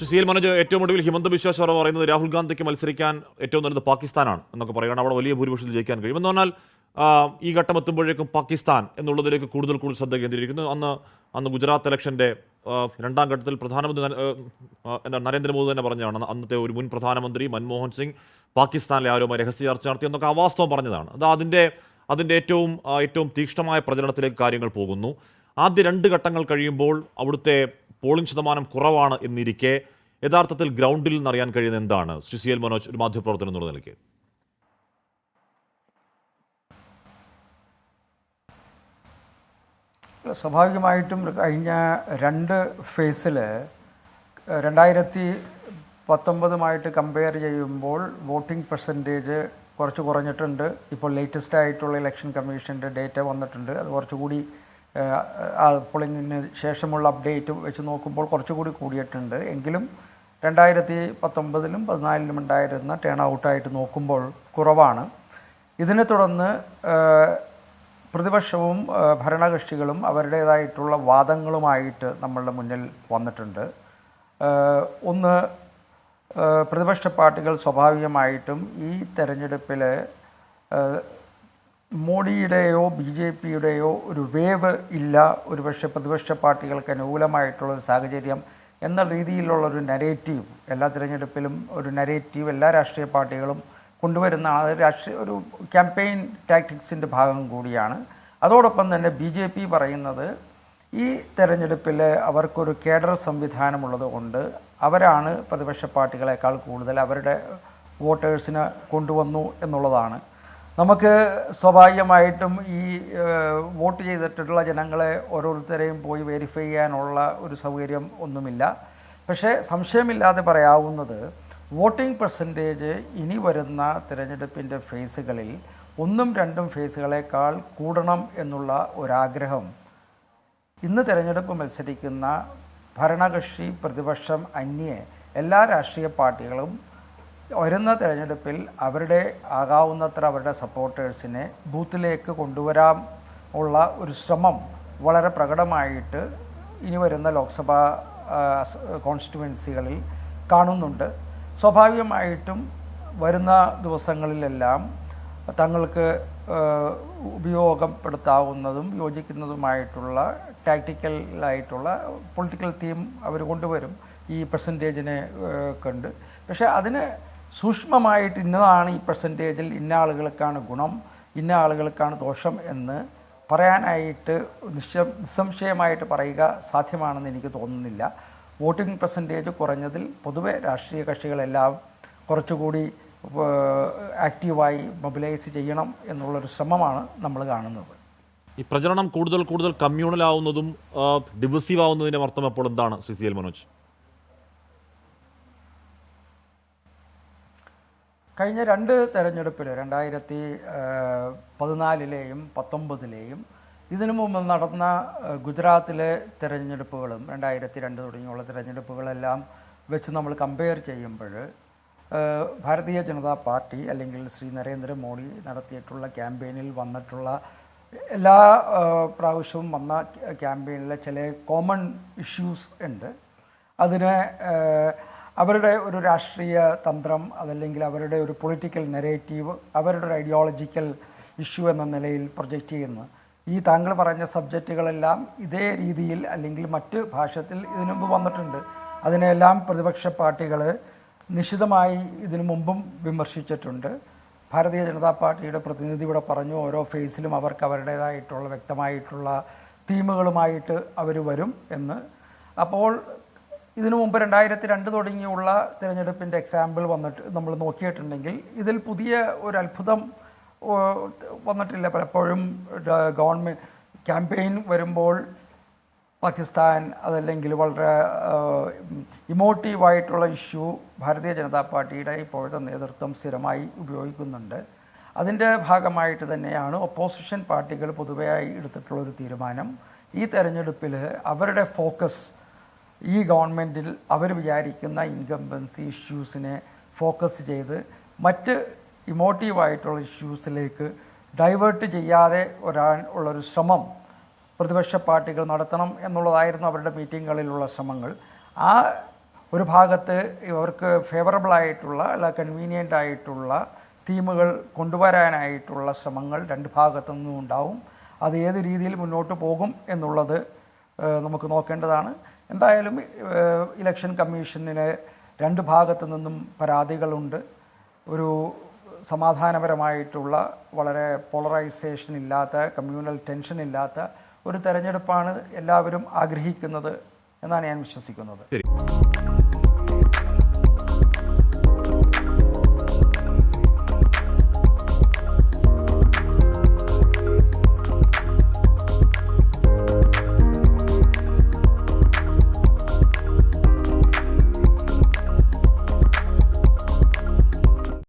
സുശീൽ മനോജ് ഏറ്റവും ഒടുവിൽ ഹിമന്ത ബിശ്വ ശർമ്മ പറയുന്നത് രാഹുൽ ഗാന്ധിക്ക് മത്സരിക്കാൻ ഏറ്റവും നല്ലത് പാകിസ്ഥാനാണ് എന്നൊക്കെ പറയുകയാണ്. അവിടെ വലിയ ഭൂരിപക്ഷത്തിൽ ജയിക്കാൻ കഴിയും. എന്ന് പറഞ്ഞാൽ ഈ ഘട്ടം എത്തുമ്പോഴേക്കും പാകിസ്ഥാൻ എന്നുള്ളതിലേക്ക് കൂടുതൽ കൂടുതൽ ശ്രദ്ധ കേന്ദ്രീകരിക്കുന്നു. അന്ന് അന്ന് ഗുജറാത്ത് ഇലക്ഷന്റെ ആ, രണ്ടാം ഘട്ടത്തിൽ പ്രധാനമന്ത്രി എന്താ നരേന്ദ്രമോദി തന്നെ പറഞ്ഞതാണ്. അന്ന് അന്നത്തെ ഒരു മുൻ പ്രധാനമന്ത്രി മൻമോഹൻ സിംഗ് പാകിസ്ഥാനിലെ ആരുമായി രഹസ്യ ചർച്ച നടത്തി എന്നൊക്കെ അവാസ്തവം പറഞ്ഞതാണ്. അത് അതിന്റെ അതിന്റെ ഏറ്റവും ഏറ്റവും തീക്ഷ്ണമായ പ്രചരണത്തിലേക്ക് കാര്യങ്ങൾ പോകുന്നു. ആദ്യ രണ്ട് ഘട്ടങ്ങൾ കഴിയുമ്പോൾ അവിടുത്തെ പോളിംഗ് ശതമാനം കുറവാണ് എന്നിരിക്കെ യഥാർത്ഥത്തിൽ ഗ്രൗണ്ടിൽ നിന്ന് അറിയാൻ കഴിയുന്ന എന്താണ്? ശ്രീ സി എൽ മനോജ് ഒരു മാധ്യമപ്രവർത്തനം എന്നുള്ള നിലയ്ക്ക്. സ്വാഭാവികമായിട്ടും കഴിഞ്ഞ രണ്ട് ഫേസിൽ രണ്ടായിരത്തി പത്തൊമ്പതുമായിട്ട് കമ്പയർ ചെയ്യുമ്പോൾ വോട്ടിംഗ് പെർസെന്റേജ് കുറച്ച് കുറഞ്ഞിട്ടുണ്ട്. ഇപ്പോൾ ലേറ്റസ്റ്റ് ആയിട്ടുള്ള ഇലക്ഷൻ കമ്മീഷന്റെ ഡേറ്റ വന്നിട്ടുണ്ട്. അത് കുറച്ചുകൂടി ആ ശേഷമുള്ള അപ്ഡേറ്റ് വെച്ച് നോക്കുമ്പോൾ കുറച്ചുകൂടി കൂടിയിട്ടുണ്ട്. എങ്കിലും രണ്ടായിരത്തി പത്തൊമ്പതിലും പതിനാലിലും ഉണ്ടായിരുന്ന ടേൺ ഔട്ടായിട്ട് നോക്കുമ്പോൾ കുറവാണ്. ഇതിനെ തുടർന്ന് പ്രതിപക്ഷവും ഭരണകക്ഷികളും അവരുടേതായിട്ടുള്ള വാദങ്ങളുമായിട്ട് നമ്മളുടെ മുന്നിൽ വന്നിട്ടുണ്ട്. ഒന്ന് പ്രതിപക്ഷ പാർട്ടികൾ സ്വാഭാവികമായിട്ടും ഈ തെരഞ്ഞെടുപ്പിൽ മോഡിയുടെയോ ബി ജെ പിയുടെയോ ഒരു വേവ് ഇല്ല. ഒരുപക്ഷെ പ്രതിപക്ഷ പാർട്ടികൾക്ക് അനുകൂലമായിട്ടുള്ള ഒരു സാഹചര്യം എന്ന രീതിയിലുള്ള ഒരു നരേറ്റീവ് എല്ലാ തിരഞ്ഞെടുപ്പിലും ഒരു നരേറ്റീവ് എല്ലാ രാഷ്ട്രീയ പാർട്ടികളും കൊണ്ടുവരുന്ന ആ രാഷ്ട്രീയ ഒരു ക്യാമ്പയിൻ ടാക്ടിക്സിന്റെ ഭാഗം കൂടിയാണ്. അതോടൊപ്പം തന്നെ ബി ജെ പി പറയുന്നത് ഈ തെരഞ്ഞെടുപ്പിൽ അവർക്കൊരു കേഡർ സംവിധാനമുള്ളത് കൊണ്ട് അവരാണ് പ്രതിപക്ഷ പാർട്ടികളെക്കാൾ കൂടുതൽ അവരുടെ വോട്ടേഴ്സിനെ കൊണ്ടുവന്നു എന്നുള്ളതാണ്. നമുക്ക് സ്വാഭാവികമായിട്ടും ഈ വോട്ട് ചെയ്തിട്ടുള്ള ജനങ്ങളെ ഓരോരുത്തരെയും പോയി വെരിഫൈ ചെയ്യാനുള്ള ഒരു സൗകര്യം ഒന്നുമില്ല. പക്ഷേ സംശയമില്ലാതെ പറയാവുന്നത് വോട്ടിംഗ് പെർസെന്റേജ് ഇനി വരുന്ന തിരഞ്ഞെടുപ്പിന്റെ ഫേസുകളിൽ ഒന്നും രണ്ടും ഫേസുകളേക്കാൾ കൂടണം എന്നുള്ള ഒരാഗ്രഹം. ഇന്ന് തിരഞ്ഞെടുപ്പ് മത്സരിക്കുന്ന ഭരണകക്ഷി പ്രതിപക്ഷം അന്യേ എല്ലാ രാഷ്ട്രീയ പാർട്ടികളും വരുന്ന തിരഞ്ഞെടുപ്പിൽ അവരുടെ ആകാവുന്നത്ര അവരുടെ സപ്പോർട്ടേഴ്സിനെ ബൂത്തിലേക്ക് കൊണ്ടുവരാൻ ഉള്ള ഒരു ശ്രമം വളരെ പ്രകടമായിട്ട് ഇനി വരുന്ന ലോക്സഭാ കോൺസ്റ്റിറ്റുവൻസികളിൽ കാണുന്നുണ്ട്. സ്വാഭാവികമായിട്ടും വരുന്ന ദിവസങ്ങളിലെല്ലാം തങ്ങൾക്ക് ഉപയോഗപ്പെടുത്താവുന്നതും യോജിക്കുന്നതുമായിട്ടുള്ള ടാക്റ്റിക്കലായിട്ടുള്ള പൊളിറ്റിക്കൽ തീം അവർ കൊണ്ടുവരും ഈ പെർസെന്റേജിനെ കണ്ട്. പക്ഷേ അതിന് സൂക്ഷ്മമായിട്ട് ഇന്നതാണ് ഈ പെർസെന്റേജിൽ ഇന്ന ആളുകൾക്കാണ് ഗുണം ഇന്ന ആളുകൾക്കാണ് ദോഷം എന്ന് പറയാനായിട്ട് നിശ്ച നിസ്സംശയമായിട്ട് പറയുക സാധ്യമാണെന്ന് എനിക്ക് തോന്നുന്നില്ല. വോട്ടിംഗ് പെർസെന്റേജ് കുറഞ്ഞതിൽ പൊതുവെ രാഷ്ട്രീയ കക്ഷികളെല്ലാം കുറച്ചുകൂടി ആക്റ്റീവായി മൊബിലൈസ് ചെയ്യണം എന്നുള്ളൊരു ശ്രമമാണ് നമ്മൾ കാണുന്നത്. ഈ പ്രചരണം കൂടുതൽ കൂടുതൽ കമ്മ്യൂണൽ ആവുന്നതും ഡിവിസീവ് ആവുന്നതിന്റെ അർത്ഥം അപ്പോൾ എന്താണ് ശ്രീ സി എൽ മനോജ്? കഴിഞ്ഞ രണ്ട് തെരഞ്ഞെടുപ്പിൽ രണ്ടായിരത്തി പതിനാലിലെയും പത്തൊമ്പതിലെയും ഇതിനു മുമ്പ് നടന്ന ഗുജറാത്തിലെ തിരഞ്ഞെടുപ്പുകളും രണ്ടായിരത്തി രണ്ട് തുടങ്ങിയുള്ള തിരഞ്ഞെടുപ്പുകളെല്ലാം വെച്ച് നമ്മൾ കമ്പയർ ചെയ്യുമ്പോൾ ഭാരതീയ ജനതാ പാർട്ടി അല്ലെങ്കിൽ ശ്രീ നരേന്ദ്രമോദി നടത്തിയിട്ടുള്ള ക്യാമ്പയിനിൽ വന്നിട്ടുള്ള എല്ലാ പ്രാവശ്യവും വന്ന ക്യാമ്പയിനിലെ ചില കോമൺ ഇഷ്യൂസ് ഉണ്ട്. അതിന് അവരുടെ ഒരു രാഷ്ട്രീയ തന്ത്രം അതല്ലെങ്കിൽ അവരുടെ ഒരു പൊളിറ്റിക്കൽ നെറേറ്റീവ് അവരുടെ ഒരു ഐഡിയോളജിക്കൽ ഇഷ്യൂ എന്ന നിലയിൽ പ്രൊജക്റ്റ് ചെയ്യുന്നത്. ഈ താങ്കൾ പറഞ്ഞ സബ്ജക്റ്റുകളെല്ലാം ഇതേ രീതിയിൽ അല്ലെങ്കിൽ മറ്റ് ഭാഷത്തിൽ ഇതിനു മുമ്പ് വന്നിട്ടുണ്ട്. അതിനെല്ലാം പ്രതിപക്ഷ പാർട്ടികൾ നിശിതമായി ഇതിനു മുമ്പും വിമർശിച്ചിട്ടുണ്ട്. ഭാരതീയ ജനതാ പാർട്ടിയുടെ പ്രതിനിധി ഇവിടെ പറഞ്ഞു ഓരോ ഫേസിലും അവർക്ക് അവരുടേതായിട്ടുള്ള വ്യക്തമായിട്ടുള്ള തീമുകളുമായിട്ട് അവർ വരും എന്ന്. അപ്പോൾ ഇതിനു മുമ്പ് രണ്ടായിരത്തി രണ്ട് തുടങ്ങിയുള്ള തിരഞ്ഞെടുപ്പിന്റെ എക്സാമ്പിൾ വന്നിട്ട് നമ്മൾ നോക്കിയിട്ടുണ്ടെങ്കിൽ ഇതിൽ പുതിയ ഒരു അത്ഭുതം വന്നിട്ടില്ല. പലപ്പോഴും ഗവൺമെന്റ് ക്യാമ്പയിൻ വരുമ്പോൾ പാകിസ്ഥാൻ അതല്ലെങ്കിൽ വളരെ ഇമോട്ടീവായിട്ടുള്ള ഇഷ്യൂ ഭാരതീയ ജനതാ പാർട്ടിയുടെ ഇപ്പോഴത്തെ നേതൃത്വം സ്ഥിരമായി ഉപയോഗിക്കുന്നുണ്ട്. അതിന്റെ ഭാഗമായിട്ട് തന്നെയാണ് ഒപ്പോസിഷൻ പാർട്ടികൾ പൊതുവെയായി എടുത്തിട്ടുള്ളൊരു തീരുമാനം. ഈ തെരഞ്ഞെടുപ്പിൽ അവരുടെ ഫോക്കസ് ഈ ഗവൺമെന്റിൽ അവർ വിചാരിക്കുന്ന ഇൻകംബൻസി ഇഷ്യൂസിനെ ഫോക്കസ് ചെയ്ത് മറ്റ് ഇമോട്ടീവായിട്ടുള്ള ഇഷ്യൂസിലേക്ക് ഡൈവേർട്ട് ചെയ്യാതെ ഒരാൾ ഉള്ളൊരു ശ്രമം പ്രതിപക്ഷ പാർട്ടികൾ നടത്തണം എന്നുള്ളതായിരുന്നു അവരുടെ മീറ്റിങ്ങുകളിലുള്ള ശ്രമങ്ങൾ. ആ ഒരു ഭാഗത്ത് ഇവർക്ക് ഫേവറബിളായിട്ടുള്ള അല്ല കൺവീനിയന്റ് ആയിട്ടുള്ള തീമുകൾ കൊണ്ടുവരാനായിട്ടുള്ള ശ്രമങ്ങൾ രണ്ട് ഭാഗത്തു നിന്നും ഉണ്ടാവും അത് ഏത് രീതിയിൽ മുന്നോട്ട് പോകും എന്നുള്ളത് നമുക്ക് നോക്കേണ്ടതാണ്. എന്തായാലും ഇലക്ഷൻ കമ്മീഷനിലെ രണ്ട് ഭാഗത്തു നിന്നും പരാതികളുണ്ട്. ഒരു സമാധാനപരമായിട്ടുള്ള വളരെ പോളറൈസേഷൻ ഇല്ലാത്ത കമ്മ്യൂണൽ ടെൻഷൻ ഇല്ലാത്ത ഒരു തെരഞ്ഞെടുപ്പാണ് എല്ലാവരും ആഗ്രഹിക്കുന്നത് എന്നാണ് ഞാൻ വിശ്വസിക്കുന്നത്.